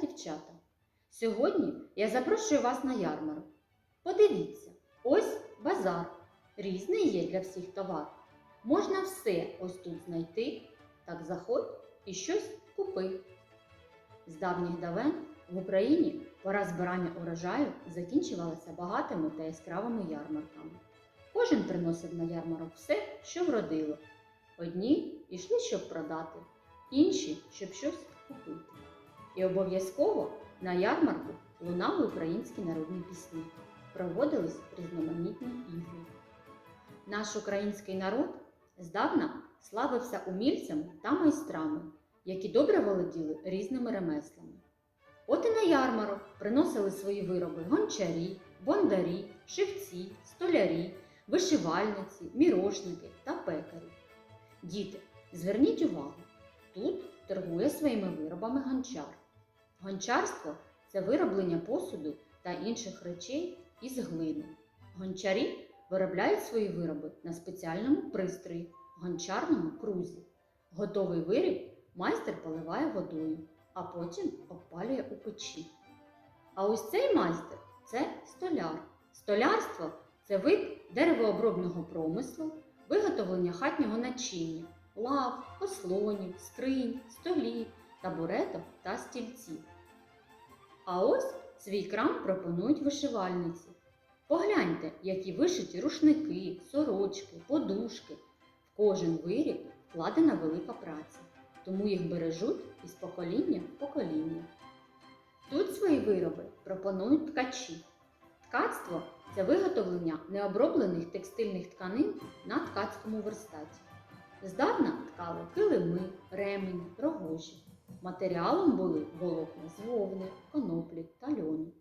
дівчата! Сьогодні я запрошую вас на ярмарок. Подивіться, ось базар. Різний є для всіх товар. Можна все ось тут знайти, так заходь і щось купи. З давніх давен в Україні пора збирання урожаю закінчувалася багатими та яскравими ярмарками. Кожен приносив на ярмарок все, що вродило. Одні йшли, щоб продати, інші, щоб щось купити. І обов'язково на ярмарку лунали українські народні пісні, проводились різноманітні ігри. Наш український народ здавна славився умільцями та майстрами, які добре володіли різними ремеслами. От і на ярмарок приносили свої вироби гончарі, бондарі, шивці, столярі, вишивальниці, мірошники та пекарі. Діти, зверніть увагу, тут торгує своїми виробами гончар. Гончарство це вироблення посуду та інших речей із глини. Гончарі виробляють свої вироби на спеціальному пристрої гончарному крузі. Готовий виріб майстер поливає водою, а потім обпалює у печі. А ось цей майстер це столяр. Столярство це вид деревообробного промислу, виготовлення хатнього начиння, лав, ослонів, скринь, столів, табуреток та стільців. А ось свій крам пропонують вишивальниці. Погляньте, які вишиті рушники, сорочки, подушки. В кожен виріб вкладена велика праця, тому їх бережуть із покоління в покоління. Тут свої вироби пропонують ткачі. Ткацтво це виготовлення необроблених текстильних тканин на ткацькому верстаті. Здавна ткали килими, ремені, рогожі. Матеріалом були волокна з вовни, коноплі та льону.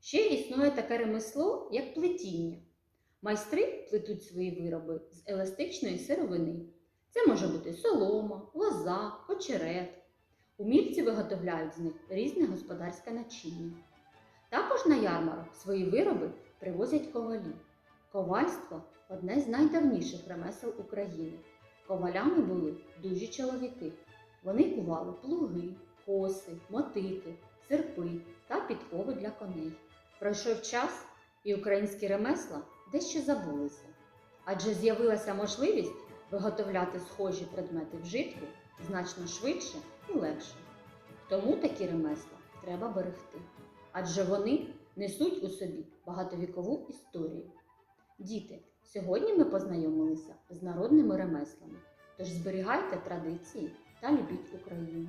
Ще існує таке ремесло, як плетіння. Майстри плетуть свої вироби з еластичної сировини. Це може бути солома, лоза, очерет. Умільці виготовляють з них різне господарське начиння. Також на ярмарок свої вироби привозять ковалі. Ковальство одне з найдавніших ремесел України. Ковалями були дужі чоловіки. Вони кували плуги, коси, мотики, серпи та підкови для коней. Пройшов час, і українські ремесла дещо забулися, адже з'явилася можливість виготовляти схожі предмети вжитку значно швидше і легше. Тому такі ремесла треба берегти, адже вони несуть у собі багатовікову історію. Діти, сьогодні ми познайомилися з народними ремеслами, тож зберігайте традиції та любіть Україну.